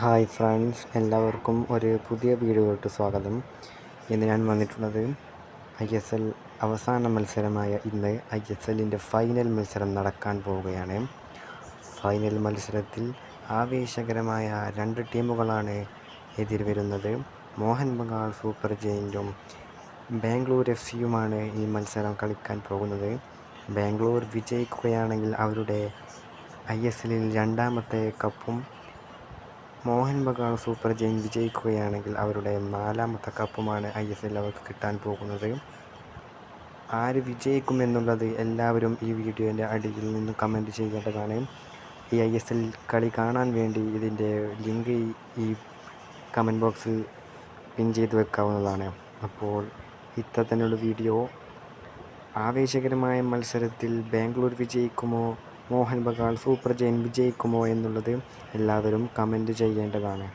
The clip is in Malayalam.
ഹായ് ഫ്രണ്ട്സ് എല്ലാവർക്കും ഒരു പുതിയ വീഡിയോയിലോട്ട് സ്വാഗതം. ഇന്ന് ഞാൻ വന്നിട്ടുള്ളത് ഐ എസ് എൽ അവസാന മത്സരമായ ഇന്ന് ഐ എസ് എല്ലിന്റെ ഫൈനൽ മത്സരം നടക്കാൻ പോവുകയാണ്. ഫൈനൽ മത്സരത്തിൽ ആവേശകരമായ രണ്ട് ടീമുകളാണ് എതിർവരുന്നത് മോഹൻ ബംഗാൾ സൂപ്പർ ജയിന്റും ബാംഗ്ലൂർ എഫ് സിയുമാണ് ഈ മത്സരം കളിക്കാൻ പോകുന്നത്. ബാംഗ്ലൂർ വിജയിക്കുകയാണെങ്കിൽ അവരുടെ ഐ എസ് എല്ലിൽ രണ്ടാമത്തെ കപ്പും മോഹൻ ബഗാൻ സൂപ്പർ ജെയിൻ വിജയിക്കുകയാണെങ്കിൽ അവരുടെ നാലാമത്തെ കപ്പുമാണ് ഐ എസ് എൽ അവർക്ക് കിട്ടാൻ പോകുന്നത്. ആര് വിജയിക്കും എന്നുള്ളത് എല്ലാവരും ഈ വീഡിയോന്റെ അടിയിൽ നിന്ന് കമന്റ് ചെയ്യേണ്ടതാണ്. ഈ ഐ എസ് എൽ കളി കാണാൻ വേണ്ടി ഇതിന്റെ ലിങ്ക് ഈ കമന്റ് ബോക്സിൽ പിൻ ചെയ്ത് വെക്കാവുന്നതാണ്. അപ്പോൾ ഇത്ര വീഡിയോ. ആവേശകരമായ മത്സരത്തിൽ ബാംഗ്ലൂർ വിജയിക്കുമോ? മോഹൻ ബഗാൻ സൂപ്പർ ജെയിൻ വിജയിക്കുമോ എന്നുള്ളത് എല്ലാവരും കമന്റ് ചെയ്യേണ്ടതാണ്.